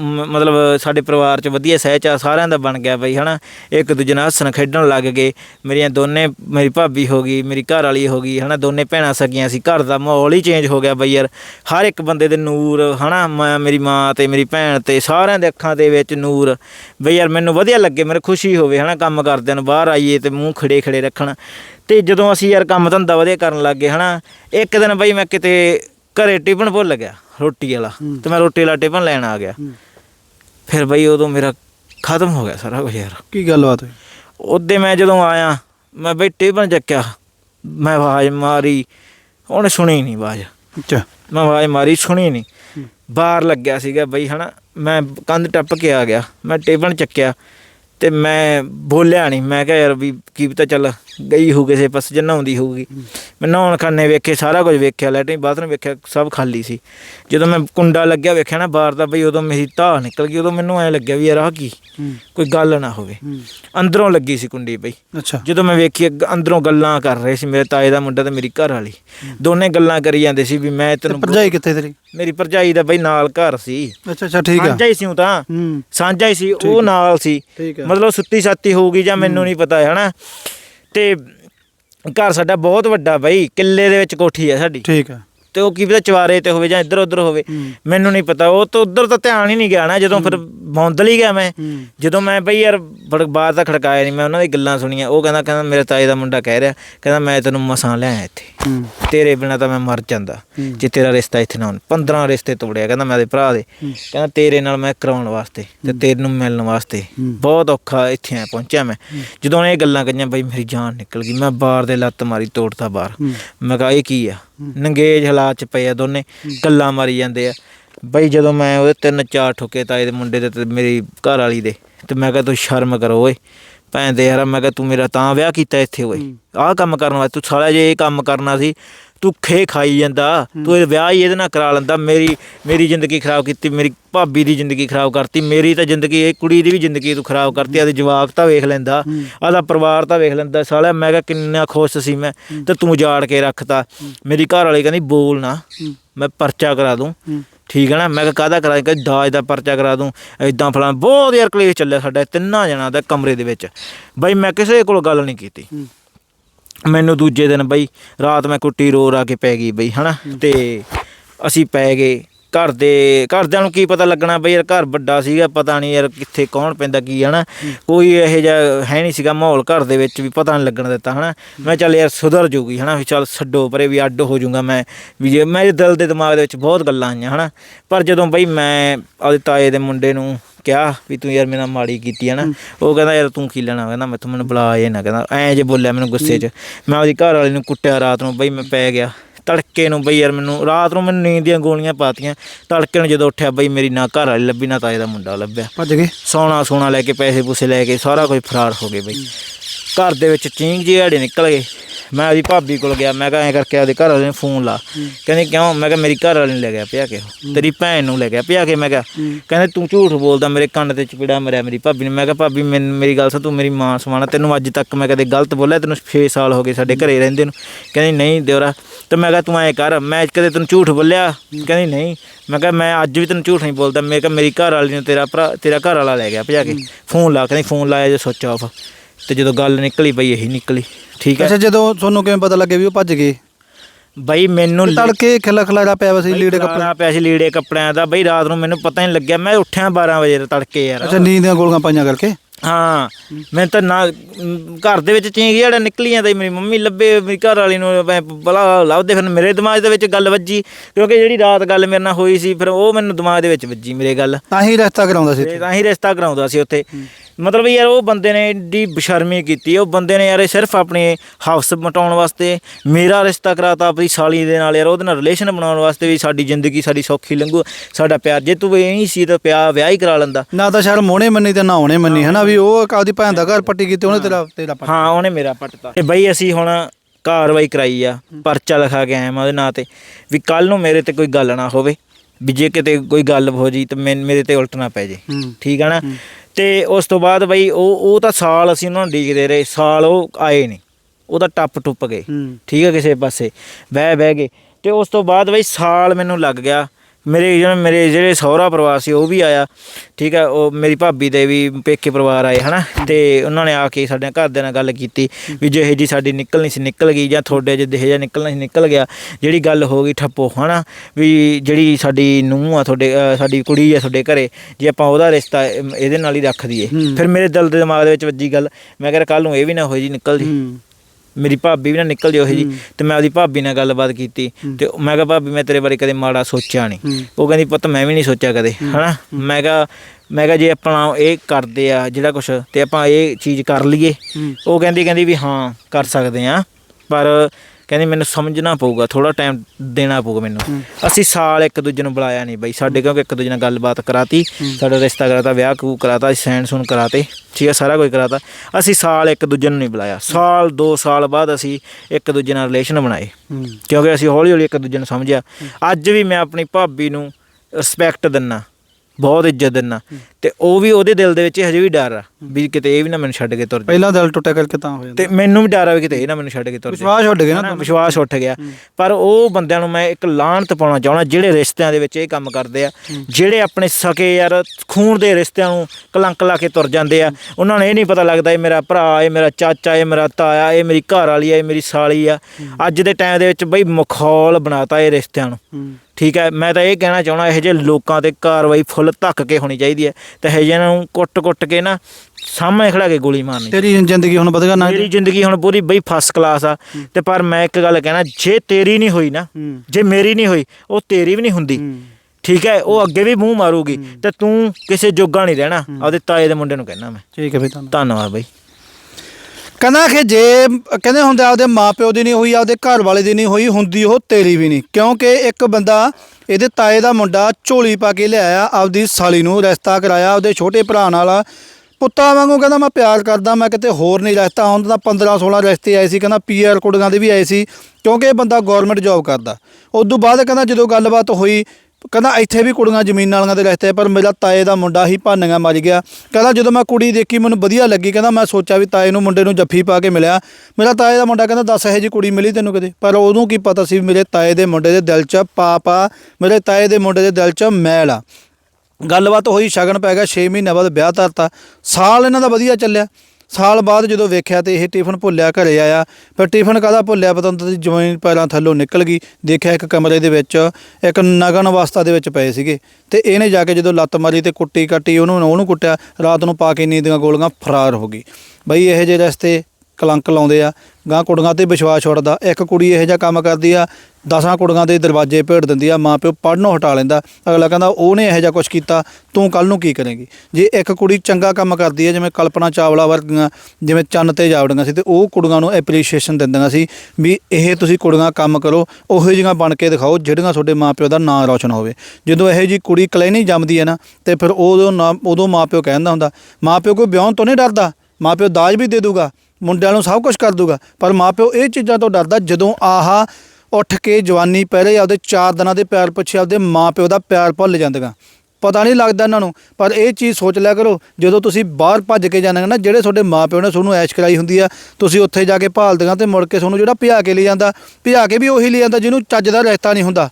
ਮਤਲਬ ਸਾਡੇ ਪਰਿਵਾਰ 'ਚ ਵਧੀਆ ਸਹਿਚਾ ਸਾਰਿਆਂ ਦਾ ਬਣ ਗਿਆ ਬਈ ਹਨਾ? ਇੱਕ ਦੂਜੇ ਨਾਲ ਹੱਸਣ ਖੇਡਣ ਲੱਗ ਗਏ। ਮੇਰੀਆਂ ਦੋਨੇ ਮੇਰੀ ਭਾਬੀ ਹੋ ਗਈ ਮੇਰੀ ਘਰ ਵਾਲੀ ਹੋ ਗਈ ਹਨਾ? ਦੋਨੇ ਭੈਣਾਂ ਸਕੀਆਂ ਸੀ। ਘਰ ਦਾ ਮਾਹੌਲ ਹੀ ਚੇਂਜ ਹੋ ਗਿਆ ਬਈ ਯਾਰ। ਹਰ ਇੱਕ ਬੰਦੇ ਦੇ ਨੂਰ ਹਨਾ? ਮੈਂ ਮੇਰੀ ਮਾਂ ਤੇ ਮੇਰੀ ਭੈਣ ਤੇ ਸਾਰਿਆਂ ਦੇ ਅੱਖਾਂ ਦੇ ਵਿੱਚ ਨੂਰ। ਬਈ ਯਾਰ ਮੈਨੂੰ ਵਧੀਆ ਲੱਗੇ ਮੇਰੇ ਖੁਸ਼ੀ ਹੋਵੇ ਹਨਾ ਕੰਮ ਕਰਦਿਆਂ ਨੂੰ ਬਾਹਰ ਆਈਏ ਤੇ ਮੂੰਹ ਖੜੇ ਖੜੇ ਰੱਖਣ। ਤੇ ਜਦੋਂ ਅਸੀਂ ਯਾਰ ਕੰਮ ਧੰਦਾ ਵਧੀਆ ਕਰਨ ਲੱਗੇ ਹਨਾ ਇੱਕ ਦਿਨ ਬਈ ਮੈਂ ਕਿਤੇ ਘਰੇ ਟਿਫਨ ਭੁੱਲ ਗਿਆ ਰੋਟੀ ਵਾਲਾ ਤੇ ਮੈਂ ਰੋਟੀ ਵਾਲਾ ਟਿਫਨ ਲੈਣ ਆ ਗਿਆ। ਫਿਰ ਬਈ ਉਦੋਂ ਮੇਰਾ ਖਤਮ ਹੋ ਗਿਆ ਸਾਰਾ ਕੁਝ ਯਾਰ। ਕੀ ਗੱਲਬਾਤ ਹੋਈ? ਉਹਦੇ ਮੈਂ ਜਦੋਂ ਆਇਆ ਮੈਂ ਬਈ ਟੇਬਲ ਚੱਕਿਆ ਮੈਂ ਆਵਾਜ਼ ਮਾਰੀ ਉਹਨੇ ਸੁਣੀ ਨਹੀਂ ਆਵਾਜ਼। ਅੱਛਾ। ਮੈਂ ਆਵਾਜ਼ ਮਾਰੀ ਸੁਣੀ ਨਹੀਂ ਬਾਹਰ ਲੱਗਿਆ ਸੀਗਾ ਬਈ ਹਨਾ ਮੈਂ ਕੰਧ ਟੱਪ ਕੇ ਆ ਗਿਆ ਮੈਂ ਟੇਬਲ ਚੱਕਿਆ। ਤੇ ਮੈਂ ਬੋਲਿਆ ਨਹੀਂ ਮੈਂ ਕਿਹਾ ਯਾਰ ਵੀ ਕੀ ਪਤਾ ਚੱਲ ਗਈ ਹੋ ਕਿਸੇ ਪਾਸੇ ਜਾਂ ਨਹਾਉਂਦੀ ਹੋਊਗੀ ਮੈਂ ਨਹਾਉਣ ਖਾਨੇ ਵੇਖੇ ਸਾਰਾ ਕੁਝ ਵੇਖਿਆ ਲੈਟਰਿਨ ਬਾਥਰੂਮ ਵੇਖਿਆ ਸਭ ਖਾਲੀ ਸੀ। ਜਦੋਂ ਮੈਂ ਕੁੰਡਾ ਲੱਗਿਆ ਵੇਖਿਆ ਨਾ ਬਾਹਰ ਦਾ ਬਈ ਉਦੋਂ ਮੇਰੀ ਧਾਹ ਨਿਕਲ ਗਈ ਉਦੋਂ ਮੈਨੂੰ ਐ ਲੱਗਿਆ ਵੀ ਯਾਰ ਆਹ ਕੀ? ਕੋਈ ਗੱਲ ਨਾ ਹੋਵੇ। ਅੰਦਰੋਂ ਲੱਗੀ ਸੀ ਕੁੰਡੀ ਬਈ। ਅੱਛਾ। ਜਦੋਂ ਮੈਂ ਵੇਖੀ ਅੰਦਰੋਂ ਗੱਲਾਂ ਕਰ ਰਹੇ ਸੀ ਮੇਰੇ ਤਾਏ ਦਾ ਮੁੰਡਾ ਤੇ ਮੇਰੀ ਘਰ ਵਾਲੀ। ਦੋਨੇ ਗੱਲਾਂ ਕਰੀ ਜਾਂਦੇ ਸੀ ਵੀ ਮੈਂ ਤੈਨੂੰ ਭਰਜਾਈ ਕਿੱਥੇ ਤੇਰੀ? ਮੇਰੀ ਭਰਜਾਈ ਦਾ ਬਈ ਨਾਲ ਘਰ ਸੀ। ਅੱਛਾ ਅੱਛਾ ਠੀਕ ਆ। ਸਾਂਝਾ ਹੀ ਸੀ ਉਹ ਤਾਂ। ਸਾਂਝਾ ਹੀ ਸੀ ਉਹ ਨਾਲ ਸੀ। ਮਤਲਬ ਸੁੱਤੀ ਸਾਤੀ ਹੋਊਗੀ ਜਾਂ ਮੈਨੂੰ ਨਹੀਂ ਪਤਾ ਹੈ ਹਨਾ? ਤੇ ਘਰ ਸਾਡਾ ਬਹੁਤ ਵੱਡਾ ਬਾਈ ਕਿੱਲੇ ਦੇ ਵਿੱਚ ਕੋਠੀ ਹੈ ਸਾਡੀ। ਠੀਕ ਆ। ਤੇ ਉਹ ਕੀ ਪਤਾ ਚਵਾਰੇ ਤੇ ਹੋਵੇ ਜਾਂ ਇੱਧਰ ਉੱਧਰ ਹੋਵੇ। ਮੈਨੂੰ ਨਹੀਂ ਪਤਾ। ਉਹ ਤਾਂ ਉੱਧਰ ਤਾਂ ਧਿਆਨ ਹੀ ਨਹੀਂ ਗਿਆ ਨਾ ਜਦੋਂ ਫਿਰ ਬੌਂਦਲ ਹੀ ਗਿਆ ਮੈਂ। ਜਦੋਂ ਮੈਂ ਬਈ ਯਾਰ ਬਾਹਰ ਤਾਂ ਖੜਕਾਇਆ ਨਹੀਂ ਮੈਂ ਉਹਨਾਂ ਦੀ ਗੱਲਾਂ ਸੁਣੀਆਂ। ਉਹ ਕਹਿੰਦਾ ਕਹਿੰਦਾ ਮੇਰੇ ਤਾਏ ਦਾ ਮੁੰਡਾ ਕਹਿ ਰਿਹਾ ਕਹਿੰਦਾ ਮੈਂ ਤੈਨੂੰ ਮਸਾਂ ਲਿਆਇਆ ਇੱਥੇ। ਤੇਰੇ ਬਿਨਾ ਤਾਂ ਮੈਂ ਮਰ ਜਾਂਦਾ। ਜੇ ਤੇਰਾ ਰਿਸ਼ਤਾ ਇੱਥੇ ਨਾ ਹੁੰਦਾ 15 ਰਿਸ਼ਤੇ ਤੋੜਿਆ ਕਹਿੰਦਾ ਮੈਂ ਦੇ ਭਰਾ ਦੇ। ਕਹਿੰਦਾ ਤੇਰੇ ਨਾਲ ਮੈਂ ਕਰਾਉਣ ਵਾਸਤੇ ਤੇ ਤੇਰੇ ਨੂੰ ਮਿਲਣ ਵਾਸਤੇ। ਬਹੁਤ ਔਖਾ ਇੱਥੇ ਆ ਪਹੁੰਚਿਆ ਮੈਂ। ਜਦੋਂ ਇਹ ਗੱਲਾਂ ਕਹੀਆਂ ਬਈ ਮੇਰੀ ਜਾਨ ਨਿਕਲ ਗਈ ਮੈਂ ਬਾਹਰ ਦੇ ਲੱਤ ਮਾਰੀ ਤੋੜਤਾ ਬਾਹਰ। ਮੈਂ ਕਿਹਾ ਇਹ ਕੀ ਆ? ਨੰਗੇਜ ਹਾਲਾਤ ਚ ਪਏ ਆ ਦੋਨੇ ਗੱਲਾਂ ਮਾਰੀ ਜਾਂਦੇ ਆ। ਬਈ ਜਦੋਂ ਮੈਂ ਉਹਦੇ ਤਿੰਨ ਚਾਰ ਠੁਕੇ ਤਾਏ ਦੇ ਮੁੰਡੇ ਦੇ ਤੇ ਮੇਰੀ ਘਰ ਵਾਲੀ ਦੇ ਤੇ ਮੈਂ ਕਿਹਾ ਤੂੰ ਸ਼ਰਮ ਕਰੋ ਓਏ। ਭੈਣ ਦੇ ਯਾਰ ਮੈਂ ਕਿਹਾ ਤੂੰ ਮੇਰਾ ਤਾਂ ਵਿਆਹ ਕੀਤਾ ਇੱਥੇ ਓਏ। ਆਹ ਕੰਮ ਕਰਨ ਵਾਸਤੇ ਤੂੰ ਸਾਲਾ ਜੇ ਇਹ ਕੰਮ ਕਰਨਾ ਸੀ ਤੂੰ ਖੇ ਖਾਈ ਜਾਂਦਾ ਤੂੰ ਇਹ ਵਿਆਹ ਹੀ ਇਹਦੇ ਨਾਲ ਕਰਾ ਲੈਂਦਾ ਮੇਰੀ ਮੇਰੀ ਜ਼ਿੰਦਗੀ ਖਰਾਬ ਕੀਤੀ ਮੇਰੀ ਭਾਬੀ ਦੀ ਜ਼ਿੰਦਗੀ ਖਰਾਬ ਕਰਤੀ ਮੇਰੀ ਤਾਂ ਜ਼ਿੰਦਗੀ ਇਹ ਕੁੜੀ ਦੀ ਵੀ ਜ਼ਿੰਦਗੀ ਤੂੰ ਖਰਾਬ ਕਰਤੀ ਆਦੇ ਜਵਾਕ ਤਾਂ ਵੇਖ ਲੈਂਦਾ ਆਦਾ ਪਰਿਵਾਰ ਤਾਂ ਵੇਖ ਲੈਂਦਾ ਸਾਲਾ ਮੈਂ ਕਿਹਾ ਕਿੰਨਾ ਖੁਸ਼ ਸੀ ਮੈਂ ਤੇ ਤੂੰ ਜਾੜ ਕੇ ਰੱਖਤਾ। ਮੇਰੀ ਘਰ ਵਾਲੀ ਕਹਿੰਦੀ ਬੋਲ ਨਾ ਮੈਂ ਪਰਚਾ ਕਰਾ ਦੂੰ। ਠੀਕ ਹੈ ਨਾ ਮੈਂ ਕਿਹਾ ਕਾਹਦਾ ਕਰਾਂ ਕਿ ਦਾਜ ਦਾ ਪਰਚਾ ਕਰਾ ਦੂੰ। ਇਦਾਂ ਫਲਾਂ ਬਹੁਤ ਯਾਰ ਕਲੇਸ਼ ਚੱਲਿਆ ਸਾਡਾ ਤਿੰਨਾਂ ਜਣਾਂ ਦਾ ਕਮਰੇ ਦੇ ਵਿੱਚ। ਬਈ ਮੈਂ ਕਿਸੇ ਕੋਲ ਗੱਲ ਨਹੀਂ ਕੀਤੀ। ਮੈਨੂੰ ਦੂਜੇ ਦਿਨ ਬਈ ਰਾਤ ਮੈਂ ਕੁੱਟੀ ਰੋ ਰਾ ਕੇ ਪੈ ਗਈ ਬਈ ਹਨਾ? ਤੇ ਅਸੀਂ ਪੈ ਗਏ। ਘਰ ਦੇ ਘਰਦਿਆਂ ਨੂੰ ਕੀ ਪਤਾ ਲੱਗਣਾ ਬਈ ਯਾਰ ਘਰ ਵੱਡਾ ਸੀਗਾ ਪਤਾ ਨਹੀਂ ਯਾਰ ਕਿੱਥੇ ਕੌਣ ਪੈਂਦਾ ਕੀ ਹਨਾ? ਕੋਈ ਇਹੋ ਜਿਹਾ ਹੈ ਨਹੀਂ ਸੀਗਾ ਮਾਹੌਲ ਘਰ ਦੇ ਵਿੱਚ ਵੀ ਪਤਾ ਨਹੀਂ ਲੱਗਣ ਦਿੱਤਾ ਹਨਾ? ਮੈਂ ਚੱਲ ਯਾਰ ਸੁਧਰ ਜੂਗੀ ਹਨਾ? ਵੀ ਚੱਲ ਛੱਡੋ ਪਰੇ ਵੀ ਅੱਡ ਹੋ ਜਾਊਗਾ ਮੈਂ ਵੀ ਜੇ ਮੇਰੇ ਦਿਲ ਦੇ ਦਿਮਾਗ ਦੇ ਵਿੱਚ ਬਹੁਤ ਗੱਲਾਂ ਆਈਆਂ ਹਨਾ? ਪਰ ਜਦੋਂ ਬਈ ਮੈਂ ਆਪਦੇ ਤਾਏ ਦੇ ਮੁੰਡੇ ਨੂੰ ਕਿਹਾ ਵੀ ਤੂੰ ਯਾਰ ਮੇਰੇ ਨਾਲ ਮਾੜੀ ਕੀਤੀ ਹੈ। ਨਾ ਉਹ ਕਹਿੰਦਾ ਯਾਰ ਤੂੰ ਕੀ ਲੈਣਾ? ਕਹਿੰਦਾ ਮੈਥੋਂ ਮੈਨੂੰ ਬੁਲਾ ਇਹ ਨਾ। ਕਹਿੰਦਾ ਐਂ ਜੇ ਬੋਲਿਆ ਮੈਨੂੰ ਗੁੱਸੇ 'ਚ। ਮੈਂ ਉਹਦੀ ਘਰ ਵਾਲੀ ਨੂੰ ਕੁੱਟਿਆ ਰਾਤ ਨੂੰ ਬਈ ਮੈਂ ਪੈ ਗਿਆ। ਤੜਕੇ ਨੂੰ ਬਈ ਯਾਰ ਮੈਨੂੰ ਰਾਤ ਨੂੰ ਮੈਨੂੰ ਨੀਂਦ ਦੀਆਂ ਗੋਲੀਆਂ ਪਾਤੀਆਂ। ਤੜਕੇ ਨੂੰ ਜਦੋਂ ਉੱਠਿਆ ਬਈ ਮੇਰੀ ਨਾ ਘਰ ਵਾਲੀ ਲੱਭੀ ਨਾ ਤਾਏ ਦਾ ਮੁੰਡਾ ਲੱਭਿਆ। ਭੱਜ ਗਏ? ਸੋਨਾ ਸੋਨਾ ਲੈ ਕੇ ਪੈਸੇ ਪੂਸੇ ਲੈ ਕੇ ਸਾਰਾ ਕੁਝ ਫਰਾਰ ਹੋ ਗਏ ਬਈ। ਘਰ ਦੇ ਵਿੱਚ ਚੀਂਗ ਜਿਹੇ ਨਿਕਲ ਗਏ। ਮੈਂ ਉਹਦੀ ਭਾਬੀ ਕੋਲ ਗਿਆ ਮੈਂ ਕਿਹਾ ਐਂ ਕਰਕੇ ਉਹਦੇ ਘਰ ਵਾਲੇ ਨੂੰ ਫੋਨ ਲਾ। ਕਹਿੰਦੀ ਕਿਉਂ? ਮੈਂ ਕਿਹਾ ਮੇਰੀ ਘਰ ਵਾਲੇ ਨੂੰ ਲੈ ਗਿਆ ਪਿਆ ਕੇ। ਤੇਰੀ ਭੈਣ ਨੂੰ ਲੈ ਗਿਆ ਪਿਆ ਕੇ ਮੈਂ ਕਿਹਾ। ਕਹਿੰਦੇ ਤੂੰ ਝੂਠ ਬੋਲਦਾ ਮੇਰੇ ਕੰਨ ਤੇ ਚਪੇੜਾ ਮਰਿਆ ਮੇਰੀ ਭਾਬੀ ਨੇ। ਮੈਂ ਕਿਹਾ ਭਾਬੀ ਮੇਰੀ ਗੱਲ ਸੁਣ ਤੂੰ ਮੇਰੀ ਮਾਂ ਸਮਾਣਾ। ਤੈਨੂੰ ਅੱਜ ਤੱਕ ਮੈਂ ਕਦੇ ਗਲਤ ਬੋਲਿਆ ਤੈਨੂੰ 6 ਸਾਲ ਹੋ ਗਏ ਸਾਡੇ ਘਰੇ ਰਹਿੰਦੇ ਨੂੰ। ਕਹਿੰਦੀ ਨਹੀਂ ਦਿਓਰਾ। ਤੇ ਮੈਂ ਕਿਹਾ ਤੂੰ ਐਂ ਕਰ ਮੈਂ ਕਦੇ ਤੈਨੂੰ ਝੂਠ ਬੋਲਿਆ? ਕਹਿੰਦੀ ਨਹੀਂ। ਮੈਂ ਕਿਹਾ ਮੈਂ ਅੱਜ ਵੀ ਤੈਨੂੰ ਝੂਠ ਨਹੀਂ ਬੋਲਦਾ। ਮੈਂ ਕਿਹਾ ਮੇਰੀ ਘਰ ਵਾਲੀ ਨੂੰ ਤੇਰਾ ਭਰਾ ਤੇਰਾ ਘਰ ਵਾਲਾ ਲੈ ਗਿਆ ਭਜਾ ਕੇ ਫੋਨ ਲਾ ਕਹਿੰਦੀ ਫੋਨ ਲਾਇਆ ਜੇ ਸੁੱਚ ਆਫ ਤੇ ਜਦੋਂ ਗੱਲ ਨਿਕਲੀ ਬਈ ਇਹੀ ਨਿਕਲੀ। ਠੀਕ ਹੈ। ਅੱਛਾ ਜਦੋਂ ਤੁਹਾਨੂੰ ਕਿਵੇਂ ਪਤਾ ਲੱਗਿਆ ਵੀ ਉਹ ਭੱਜ ਗਏ? ਬਈ ਮੈਨੂੰ ਲ- ਤੜਕੇ ਖਿਲਾ ਖਲਾਰਾ ਪਿਆ ਵਾ ਸੀ ਲੀੜੇ ਕੱਪੜੇ। ਖਲਾਰਾ ਪਿਆ ਸੀ ਲੀੜੇ ਕੱਪੜਿਆਂ ਦਾ। ਬਈ ਰਾਤ ਨੂੰ ਮੈਨੂੰ ਪਤਾ ਨਹੀਂ ਲੱਗਿਆ। ਮੈਂ ਉੱਠਿਆ 12 ਵਜੇ ਤੜਕੇ ਯਾਰ। ਅੱਛਾ ਨੀਂਦ ਦੀਆਂ ਗੋਲੀਆਂ ਪਾਈਆਂ ਕਰਕੇ? ਹਾਂ ਮੈਂ ਤਾਂ ਨਾ ਅਮ, ਘਰ ਦੇ ਵਿੱਚ ਚੀਂਗ ਜਿਹੜਾ ਨਿਕਲੀ ਜਾਂਦਾ ਸੀ, ਮੇਰੀ ਮੰਮੀ ਲੱਭੇ ਮੇਰੀ ਘਰ ਵਾਲੀ ਨੂੰ ਮੈਂ ਬਲਾ ਲੱਭਦੇ ਫਿਰ ਮੇਰੇ ਦਿਮਾਗ ਦੇ ਵਿੱਚ ਗੱਲ ਵੱਜੀ ਕਿਉਂਕਿ ਜਿਹੜੀ ਰਾਤ ਗੱਲ ਮੇਰੇ ਨਾਲ ਹੋਈ ਸੀ ਫਿਰ ਉਹ ਮੈਨੂੰ ਦਿਮਾਗ ਦੇ ਵਿੱਚ ਵੱਜੀ ਮੇਰੇ ਗੱਲ। ਤਾਂ ਹੀ ਰਸਤਾ ਕਰਾਉਂਦਾ ਸੀ ਤੇ ਤਾਂ ਹੀ ਰਿਸ਼ਤਾ ਕਰਾਉਂਦਾ ਸੀ ਉੱਥੇ। ਮਤਲਬ ਯਾਰ ਉਹ ਬੰਦੇ ਨੇ ਏਡੀ ਬਸ਼ਰਮੀ ਕੀਤੀ ਉਹ ਬੰਦੇ ਨੇ ਯਾਰ ਇਹ ਸਿਰਫ ਆਪਣੇ ਹਾਊਸ ਮਟਾਉਣ ਵਾਸਤੇ ਮੇਰਾ ਰਿਸ਼ਤਾ ਕਰਾਤਾ ਆਪਣੀ ਸਾਲੀ ਦੇ ਨਾਲ ਯਾਰ ਉਹਦੇ ਨਾਲ ਰਿਲੇਸ਼ਨ ਬਣਾਉਣ ਵਾਸਤੇ ਵੀ ਸਾਡੀ ਜ਼ਿੰਦਗੀ ਸਾਡੀ ਸੌਖੀ ਲੰਘੂ ਸਾਡਾ ਪਿਆਰ ਜੇ ਤੂੰ ਇਹ ਨਹੀਂ ਸੀ ਤਾਂ ਪਿਆ ਵਿਆਹ ਹੀ ਕਰਾ ਲੈਂਦਾ। ਨਾ ਤਾਂ ਸ਼ਰਮ ਮੋਹਣੇ ਮੰਨੀ ਤੇ ਨਾ ਹੋਣੇ ਮੰਨੀ ਹਨਾ ਵੀ ਉਹ ਆਪਦੀ ਭੈਣ ਦਾ ਘਰ ਪੱਟੀ ਕੀਤੀ ਉਹਨੇ ਤੇਰਾ ਤੇਰਾ ਪੱਟ ਹਾਂ ਉਹਨੇ ਮੇਰਾ ਪੱਟਤਾ ਤੇ। ਬਈ ਅਸੀਂ ਹੁਣ ਕਾਰਵਾਈ ਕਰਾਈ ਆ ਪਰਚਾ ਲਿਖਾ ਕੇ ਆਏ ਮੈਂ ਉਹਦੇ ਨਾਂ ਤੇ। ਵੀ ਕੱਲ ਨੂੰ ਮੇਰੇ ਤੇ ਕੋਈ ਗੱਲ ਨਾ ਹੋਵੇ ਵੀ ਜੇ ਕਿਤੇ ਕੋਈ ਗੱਲ ਹੋ ਜੀ ਤਾਂ ਮੈਨ- ਮੇਰੇ ਤੇ ਉਲਟ ਨਾ ਪੈ ਜੇ। ਠੀਕ ਆ ਨਾ? ਤੇ ਉਸ ਤੋਂ ਬਾਅਦ ਬਈ ਉਹ ਉਹ ਤਾਂ ਸਾਲ ਅਸੀਂ ਉਹਨਾਂ ਨੂੰ ਡੀਕਦੇ ਰਹੇ ਸਾਲ ਉਹ ਆਏ ਨਹੀਂ ਉਹ ਤਾਂ ਟੱਪ ਟੁੱਪ ਗਏ। ਹੂੰ। ਠੀਕ ਹੈ ਕਿਸੇ ਪਾਸੇ। ਬਹਿ ਬਹਿ ਗਏ। ਤੇ ਉਸ ਤੋਂ ਬਾਅਦ ਬਈ ਸਾਲ ਮੈਨੂੰ ਲੱਗ ਗਿਆ ਮੇਰੇ ਜਿਹੜੇ ਮੇਰੇ ਜਿਹੜੇ ਸਹੁਰਾ ਪਰਿਵਾਰ ਸੀ ਉਹ ਵੀ ਆਇਆ। ਠੀਕ ਹੈ ਉਹ ਮੇਰੀ ਭਾਬੀ ਦੇ ਵੀ ਪੇਕੇ ਪਰਿਵਾਰ ਆਏ ਹਨਾ? ਤੇ ਉਹਨਾਂ ਨੇ ਆ ਕੇ ਸਾਡੇ ਘਰਦਿਆਂ ਨਾਲ ਗੱਲ ਕੀਤੀ ਵੀ ਜਿਹੇ ਜੀ ਸਾਡੀ ਨਿਕਲਣੀ ਸੀ ਨਿਕਲ ਗਈ ਜਾਂ ਤੁਹਾਡੇ ਜੇ ਜਿਹੇ ਜਿਹਾ ਨਿਕਲਣਾ ਸੀ ਨਿਕਲ ਗਿਆ ਜਿਹੜੀ ਗੱਲ ਹੋ ਗਈ ਠੱਪੋ ਹਨਾ? ਵੀ ਜਿਹੜੀ ਸਾਡੀ ਨੂੰਹ ਆ ਤੁਹਾਡੇ ਸਾਡੀ ਕੁੜੀ ਆ ਤੁਹਾਡੇ ਘਰੇ ਜੇ ਆਪਾਂ ਉਹਦਾ ਰਿਸ਼ਤਾ ਇਹ- ਇਹਦੇ ਨਾਲ ਹੀ ਰੱਖ ਦਈਏ। ਫਿਰ ਮੇਰੇ ਦਿਲ ਦੇ ਦਿਮਾਗ ਦੇ ਵਿੱਚ ਵੱਜੀ ਗੱਲ ਮੈਂ ਕਿਹਾ ਕੱਲ ਨੂੰ ਇਹ ਵੀ ਨਾ ਹੋਈ ਜੀ ਨਿਕਲ ਜੀ। ਮੇਰੀ ਭਾਬੀ ਵੀ ਨਾ ਨਿਕਲ ਜੇ ਉਹ ਜੀ ਤੇ ਮੈਂ ਉਹਦੀ ਭਾਬੀ ਨਾਲ ਗੱਲਬਾਤ ਕੀਤੀ ਤੇ ਮੈਂ ਕਿਹਾ ਭਾਬੀ ਮੈਂ ਤੇਰੇ ਬਾਰੇ ਕਦੇ ਮਾੜਾ ਸੋਚਿਆ ਨਹੀਂ। ਉਹ ਕਹਿੰਦੀ ਪੁੱਤ ਮੈਂ ਵੀ ਨਹੀਂ ਸੋਚਿਆ ਕਦੇ ਹਨਾ? ਮੈਂ ਕਿਹਾ ਮੈਂ ਕਿਹਾ ਜੇ ਆਪਣਾ ਇਹ ਕਰਦੇ ਆ ਜਿਹੜਾ ਕੁਛ ਤੇ ਆਪਾਂ ਇਹ ਚੀਜ਼ ਕਰ ਲਈਏ। ਉਹ ਕਹਿੰਦੀ ਕਹਿੰਦੀ ਵੀ ਹਾਂ ਕਰ ਸਕਦੇ ਆ ਪਰ ਕਹਿੰਦੀ ਮੈਨੂੰ ਸਮਝਣਾ ਪਊਗਾ ਥੋੜਾ ਟਾਈਮ ਦੇਣਾ ਪਊਗਾ ਮੈਨੂੰ। ਅਸੀਂ ਸਾਲ ਇੱਕ ਦੂਜੇ ਨੂੰ ਬੁਲਾਇਆ ਨਹੀਂ ਬਈ ਸਾਡੇ ਕਿਉਂਕਿ ਇੱਕ ਦੂਜੇ ਨਾਲ ਗੱਲਬਾਤ ਕਰਾਤੀ ਸਾਡਾ ਰਿਸ਼ਤਾ ਕਰਾਤਾ ਵਿਆਹ ਕੂ ਕਰਾਤਾ ਸੈਨ ਸੁਨ ਕਰਾਤੇ ਠੀਕ ਹੈ ਸਾਰਾ ਕੁਝ ਕਰਾਤਾ। ਅਸੀਂ ਸਾਲ ਇੱਕ ਦੂਜੇ ਨੂੰ ਨਹੀਂ ਬੁਲਾਇਆ। ਸਾਲ 2 ਸਾਲ ਬਾਅਦ ਅਸੀਂ ਇੱਕ ਦੂਜੇ ਨਾਲ ਰਿਲੇਸ਼ਨ ਬਣਾਏ। ਕਿਉਂਕਿ ਅਸੀਂ ਹੌਲੀ ਹੌਲੀ ਇੱਕ ਦੂਜੇ ਨੂੰ ਸਮਝਿਆ। ਅੱਜ ਵੀ ਮੈਂ ਆਪਣੀ ਭਾਬੀ ਨੂੰ ਰਿਸਪੈਕਟ ਦਿੰਨਾ। ਬਹੁਤ ਇੱਜ਼ਤ ਦਿੰਨਾ ਤੇ ਉਹ ਵੀ ਉਹਦੇ ਦਿਲ ਦੇ ਵਿੱਚ ਹਜੇ ਵੀ ਡਰ ਆ ਵੀ ਕਿਤੇ ਇਹ ਵੀ ਨਾ ਮੈਨੂੰ ਛੱਡ ਕੇ ਤੁਰ ਜਾਏ। ਪਹਿਲਾਂ ਦਿਲ ਟੁੱਟਿਆ ਕਰਕੇ ਤਾਂ ਹੋ ਜਾਂਦਾ। ਤੇ ਮੈਨੂੰ ਵੀ ਡਰ ਆ ਵੀ ਕਿਤੇ ਇਹ ਨਾ ਮੈਨੂੰ ਛੱਡ ਕੇ ਤੁਰ ਜਾਏ। ਵਿਸ਼ਵਾਸ ਉੱਡ ਗਿਆ ਨਾ ਵਿਸ਼ਵਾਸ ਉੱਠ ਗਿਆ। ਪਰ ਉਹ ਬੰਦਿਆਂ ਨੂੰ ਮੈਂ ਇੱਕ ਲਾਹਨਤ ਪਾਉਣਾ ਚਾਹਣਾ ਜਿਹੜੇ ਰਿਸ਼ਤਿਆਂ ਦੇ ਵਿੱਚ ਇਹ ਕੰਮ ਕਰਦੇ ਆ ਜਿਹੜੇ ਆਪਣੇ ਸਕੇ ਯਾਰ ਖੂਨ ਦੇ ਰਿਸ਼ਤਿਆਂ ਨੂੰ ਕਲੰਕ ਲਾ ਕੇ ਤੁਰ ਜਾਂਦੇ ਆ ਉਹਨਾਂ ਨੂੰ ਇਹ ਨਹੀਂ ਪਤਾ ਲੱਗਦਾ ਇਹ ਮੇਰਾ ਭਰਾ ਇਹ ਮੇਰਾ ਚਾਚਾ ਇਹ ਮੇਰਾ ਤਾਇਆ ਇਹ ਮੇਰੀ ਘਰ ਵਾਲੀ ਆ ਇਹ ਮੇਰੀ ਸਾਲੀ ਆ। ਅੱਜ ਦੇ ਟਾਈਮ ਦੇ ਵਿੱਚ ਬਈ ਮਖੌਲ ਬਣਾਤਾ ਇਹ ਰਿਸ਼ਤਿਆਂ ਨੂੰ। ਠੀਕ ਹੈ ਮੈਂ ਤਾਂ ਇਹ ਕਹਿਣਾ ਚਾਹਣਾ ਇਹੋ ਜਿਹੇ ਲੋਕਾਂ ਤੇ ਕਾਰਵਾਈ ਫੁੱਲ ਧੱਕ ਕੇ ਹੋਣੀ ਚਾਹੀਦੀ ਹੈ ਤੇ ਇਹੋ ਜਿਹਿਆਂ ਨੂੰ ਕੁੱਟ-ਕੁੱਟ ਕੇ ਨਾ ਸਾਹਮਣੇ ਖੜਾ ਕੇ ਗੋਲੀ ਮਾਰਨੀ ਤੇਰੀ ਜ਼ਿੰਦਗੀ ਹੁਣ ਵਧਗਾ ਨਾ ਮੇਰੀ ਜ਼ਿੰਦਗੀ ਹੁਣ ਪੂਰੀ ਬਈ ਫਸਟ ਕਲਾਸ ਆ ਤੇ ਪਰ ਮੈਂ ਇੱਕ ਗੱਲ ਕਹਿਣਾ ਜੇ ਤੇਰੀ ਨਹੀਂ ਹੋਈ ਨਾ ਜੇ ਮੇਰੀ ਨਹੀਂ ਹੋਈ ਉਹ ਤੇਰੀ ਵੀ ਨਹੀਂ ਹੁੰਦੀ। ਠੀਕ ਹੈ ਉਹ ਅੱਗੇ ਵੀ ਮੂੰਹ ਮਾਰੂਗੀ ਤੇ ਤੂੰ ਕਿਸੇ ਜੋਗਾ ਨਹੀਂ ਰਹਿਣਾ। ਆਪਦੇ ਤਾਏ ਦੇ ਮੁੰਡੇ ਨੂੰ ਕਹਿਣਾ ਮੈਂ। ਠੀਕ ਹੈ ਤੁਹਾਨੂੰ ਧੰਨਵਾਦ ਬਈ। ਕਹਿੰਦਾ ਕਿ ਜੇ, ਕਹਿੰਦੇ ਹੁੰਦੇ ਆਪਦੇ ਮਾਪਿਓ ਦੀ ਨਹੀਂ ਹੋਈ, ਆਪਦੇ ਘਰ ਵਾਲੇ ਦੀ ਨਹੀਂ ਹੋਈ, ਹੁੰਦੀ ਉਹ ਤੇਰੀ ਵੀ ਨਹੀਂ। ਕਿਉਂਕਿ ਇੱਕ ਬੰਦਾ ਇਹਦੇ ਤਾਏ ਦਾ ਮੁੰਡਾ ਝੋਲੀ ਪਾ ਕੇ ਲਿਆਇਆ, ਆਪਦੀ ਸਾਲੀ ਨੂੰ ਰਿਸ਼ਤਾ ਕਰਾਇਆ, ਆਪਦੇ ਛੋਟੇ ਭਰਾ ਨਾਲ। ਪੁੱਤਾਂ ਵਾਂਗੂ ਕਹਿੰਦਾ ਮੈਂ ਪਿਆਰ ਕਰਦਾ, ਮੈਂ ਕਿਤੇ ਹੋਰ ਨਹੀਂ ਰਿਸ਼ਤਾ। ਹੁਣ ਤਾਂ 15 16 ਰਿਸ਼ਤੇ ਆਏ ਸੀ, ਕਹਿੰਦਾ ਪੀਆਰ ਕੁੜੀਆਂ ਦੇ ਵੀ ਆਏ ਸੀ, ਕਿਉਂਕਿ ਇਹ ਬੰਦਾ ਗਵਰਨਮੈਂਟ ਜੌਬ ਕਰਦਾ। ਉਸ ਤੋਂ ਬਾਅਦ ਕਹਿੰਦਾ ਜਦੋਂ ਗੱਲਬਾਤ ਹੋਈ ਕਹਿੰਦਾ ਇੱਥੇ ਵੀ ਕੁੜੀਆਂ ਜ਼ਮੀਨ ਵਾਲੀਆਂ ਦੇ ਰਿਸ਼ਤੇ, ਪਰ ਮੇਰਾ ਤਾਏ ਦਾ ਮੁੰਡਾ ਹੀ ਭਾਨੀਆਂ ਮਰ ਗਿਆ। ਕਹਿੰਦਾ ਜਦੋਂ ਮੈਂ ਕੁੜੀ ਦੇਖੀ, ਮੈਨੂੰ ਵਧੀਆ ਲੱਗੀ। ਕਹਿੰਦਾ ਮੈਂ ਸੋਚਿਆ ਵੀ ਤਾਏ ਨੂੰ ਮੁੰਡੇ ਨੂੰ ਜੱਫੀ ਪਾ ਕੇ ਮਿਲਿਆ। ਮੇਰਾ ਤਾਏ ਦਾ ਮੁੰਡਾ ਕਹਿੰਦਾ, ਦੱਸ, ਇਹ ਜੀ ਕੁੜੀ ਮਿਲੀ ਤੈਨੂੰ ਕਦੇ? ਪਰ ਉਹਨੂੰ ਕੀ ਪਤਾ ਸੀ ਵੀ ਮੇਰੇ ਤਾਏ ਦੇ ਮੁੰਡੇ ਦੇ ਦਿਲ 'ਚ ਪਾਪ ਆ ਮੇਰੇ ਤਾਏ ਦੇ ਮੁੰਡੇ ਦੇ ਦਿਲ 'ਚ ਮੈਲ ਆ। ਗੱਲਬਾਤ ਹੋਈ, ਸ਼ਗਨ ਪੈ ਗਿਆ 6 ਮਹੀਨੇ ਬਾਅਦ ਵਿਆਹ ਧਰਤਾ। ਸਾਲ ਇਹਨਾਂ ਦਾ ਵਧੀਆ ਚੱਲਿਆ। ਸਾਲ ਬਾਅਦ ਜਦੋਂ ਵੇਖਿਆ ਤੇ ਇਹ ਟਿਫਨ ਭੁੱਲਿਆ ਘਰੇ ਆਇਆ, ਪਰ ਟਿਫਨ ਕਾਹਦਾ ਭੁੱਲਿਆ? ਪਤਾ ਦੀ ਜਮੀਨ ਪਹਿਲਾਂ ਥੱਲੋਂ ਨਿਕਲ ਗਈ। ਦੇਖਿਆ ਇੱਕ ਕਮਰੇ ਦੇ ਵਿੱਚ, ਇੱਕ ਨਗਨ ਅਵਸਥਾ ਦੇ ਵਿੱਚ ਪਏ ਸੀਗੇ। ਤੇ ਇਹਨੇ ਜਾ ਕੇ ਜਦੋਂ ਲੱਤ ਮਾਰੀ ਤੇ ਕੁੱਟੀ ਕੱਟੀ ਉਹਨੂੰ ਉਹਨੂੰ ਕੁੱਟਿਆ, ਰਾਤ ਨੂੰ ਪਾ ਕੇ ਨੀਂਦ ਦੀਆਂ ਗੋਲੀਆਂ ਫਰਾਰ ਹੋ ਗਈ। ਬਈ ਇਹੋ ਜਿਹੇ ਰਸਤੇ ਕਲੰਕ ਲਾਉਂਦੇ ਆ। ਗਾਂ ਕੁੜੀਆਂ ਤੇ ਵਿਸ਼ਵਾਸ ਛੁੱਟਦਾ ਇੱਕ ਕੁੜੀ ਇਹੋ ਜਿਹਾ ਕੰਮ ਕਰਦੀ ਆ, ਦਸਾਂ ਕੁੜੀਆਂ ਦੇ ਦਰਵਾਜ਼ੇ ਭੇੜ ਦਿੰਦੀ ਆ, ਮਾਂ ਪਿਓ ਪੜਨੋਂ ਹਟਾ ਲੈਂਦਾ। ਅਗਲਾ ਕਹਿੰਦਾ, ਉਹਨੇ ਇਹੋ ਜਿਹਾ ਕੁਝ ਕੀਤਾ, ਤੂੰ ਕੱਲ ਨੂੰ ਕੀ ਕਰੇਂਗੀ? ਜੇ ਇੱਕ ਕੁੜੀ ਚੰਗਾ ਕੰਮ ਕਰਦੀ ਹੈ ਜਿਵੇਂ ਕਲਪਨਾ ਚਾਵਲਾ ਵਰਗੀਆਂ, ਜਿਵੇਂ ਚੰਨ ਤੇ ਜਾਵੜੀਆਂ ਸੀ, ਤੇ ਉਹ ਕੁੜੀਆਂ ਨੂੰ ਐਪਰੀਸ਼ੀਏਸ਼ਨ ਦਿੰਦੀਆਂ ਸੀ ਵੀ ਇਹ ਤੁਸੀਂ ਕੁੜੀਆਂ ਕੰਮ ਕਰੋ, ਉਹੋ ਜਿਹੀਆਂ ਬਣ ਕੇ ਦਿਖਾਓ, ਜਿਹੜੀਆਂ ਤੁਹਾਡੇ ਮਾਂ ਪਿਓ ਦਾ ਨਾਂ ਰੌਸ਼ਨ ਹੋਵੇ। ਜਦੋਂ ਇਹੋ ਜੀ ਕੁੜੀ ਕਲੈਣੀ ਜੰਮਦੀ ਹੈ ਨਾ, ਤੇ ਫਿਰ ਉਦੋਂ ਨਾ, ਉਦੋਂ ਮਾਂ ਪਿਓ ਕਹਿੰਦਾ ਹੁੰਦਾ, ਮਾਂ ਪਿਓ ਕੋਈ ਵਿਆਹ ਤੋਂ ਨਹੀਂ ਡਰਦਾ? ਮਾਂ ਪਿਓ ਦਾਜ ਵੀ ਦੇ ਦੂਗਾ? ਮੁੰਡਿਆਂ ਨੂੰ ਸਭ ਕੁਝ ਕਰ ਦੂਗਾ। ਪਰ ਮਾਪਿਓ ਇਹ ਚੀਜ਼ਾਂ ਤੋਂ ਡਰਦਾ ਜਦੋਂ ਆਹਾ ਉੱਠ ਕੇ ਜਵਾਨੀ ਪਹਿਲੇ ਆਪਦੇ 4 ਦਿਨਾਂ ਦੇ ਪਿਆਰ ਪਿੱਛੇ ਆਪਦੇ ਮਾਪਿਓ ਦਾ ਪਿਆਰ ਭੁੱਲ ਜਾਂਦੀਆਂ। ਪਤਾ ਨਹੀਂ ਲੱਗਦਾ ਇਹਨਾਂ ਨੂੰ, ਪਰ ਇਹ ਚੀਜ਼ ਸੋਚ ਲਿਆ ਕਰੋ, ਜਦੋਂ ਤੁਸੀਂ ਬਾਹਰ ਭੱਜ ਕੇ ਜਾਂਦੇ ਨਾ, ਜਿਹੜੇ ਤੁਹਾਡੇ ਮਾਪਿਓ ਨੇ ਤੁਹਾਨੂੰ ਐਸ਼ ਕਰਾਈ ਹੁੰਦੀ ਆ, ਤੁਸੀਂ ਉੱਥੇ ਜਾ ਕੇ ਭਾਲਦੀਆਂ ਤੇ ਮੁੜ ਕੇ ਤੁਹਾਨੂੰ ਜਿਹੜਾ ਭਜਾ ਕੇ ਲੈ ਜਾਂਦਾ, ਭਜਾ ਕੇ ਵੀ ਉਹੀ ਲੈ ਜਾਂਦਾ, ਜਿਹਨੂੰ ਚੱਜ ਦਾ ਰਹਿਤਾ ਨਹੀਂ ਹੁੰਦਾ।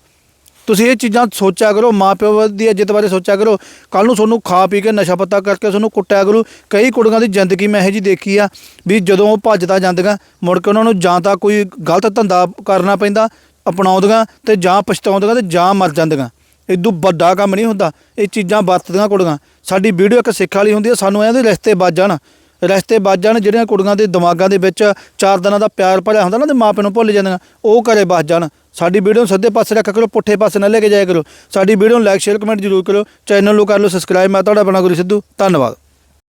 ਤੁਸੀਂ ਇਹ ਚੀਜ਼ਾਂ ਸੋਚਿਆ ਕਰੋ, ਮਾਪਿਓ ਦੀ ਇੱਜ਼ਤ ਬਾਰੇ ਸੋਚਿਆ ਕਰੋ। ਕੱਲ ਨੂੰ ਤੁਹਾਨੂੰ ਖਾ ਪੀ ਕੇ ਨਸ਼ਾ ਪੱਤਾ ਕਰਕੇ ਤੁਹਾਨੂੰ ਕੁੱਟਿਆ ਕਰੂ। ਕਈ ਕੁੜੀਆਂ ਦੀ ਜ਼ਿੰਦਗੀ ਮੈਂ ਇਹੋ ਜੀ ਦੇਖੀ ਆ ਵੀ ਜਦੋਂ ਉਹ ਭੱਜਦਾ ਜਾਂਦੀਆਂ, ਮੁੜ ਕੇ ਉਹਨਾਂ ਨੂੰ ਜਾਂ ਤਾਂ ਕੋਈ ਗਲਤ ਧੰਦਾ ਕਰਨਾ ਪੈਂਦਾ, ਅਪਣਾਉਂਦੀਆਂ ਤੇ ਜਾਂ ਪਛਤਾਉਂਦੀਆਂ ਤੇ ਜਾਂ ਮਰ ਜਾਂਦੀਆਂ। ਇਦੋਂ ਵੱਡਾ ਕੰਮ ਨਹੀਂ ਹੁੰਦਾ, ਇਹ ਚੀਜ਼ਾਂ ਵਰਤਦੀਆਂ ਕੁੜੀਆਂ। ਸਾਡੀ ਵੀਡੀਓ ਇੱਕ ਸਿੱਖ ਵਾਲੀ ਹੁੰਦੀ ਹੈ ਸਾਨੂੰ ਇਹਦੇ ਰਿਸ਼ਤੇ ਵੱਜ ਜਾਣ। ਰਿਸ਼ਤੇ ਵੱਜ ਜਾਣ, ਜਿਹੜੀਆਂ ਕੁੜੀਆਂ ਦੇ ਦਿਮਾਗਾਂ ਦੇ ਵਿੱਚ ਚਾਰ ਦਿਨਾਂ ਦਾ ਪਿਆਰ ਭਰਿਆ ਹੁੰਦਾ ਨਾ ਤੇ ਮਾਪਿਆਂ ਨੂੰ ਭੁੱਲ ਜਾਂਦੀਆਂ। ਉਹ ਘਰੇ ਵੱਜ ਜਾਣ। ਸਾਡੀ ਵੀਡੀਓ ਨੂੰ ਸਿੱਧੇ ਪਾਸੇ ਰੱਖਿਆ ਕਰੋ, ਪੁੱਠੇ ਪਾਸੇ ਨਾ ਲੈ ਕੇ ਜਾਇਆ ਕਰੋ। ਸਾਡੀ ਵੀਡੀਓ ਨੂੰ ਲਾਈਕ ਸ਼ੇਅਰ ਕਮੈਂਟ ਜ਼ਰੂਰ ਕਰੋ ਚੈਨਲ ਨੂੰ ਕਰ ਲਓ ਸਬਸਕ੍ਰਾਈਬ ਮੈਂ ਤੁਹਾਡਾ ਬਣਾ ਗੁਰੂ ਸਿੱਧੂ। ਧੰਨਵਾਦ।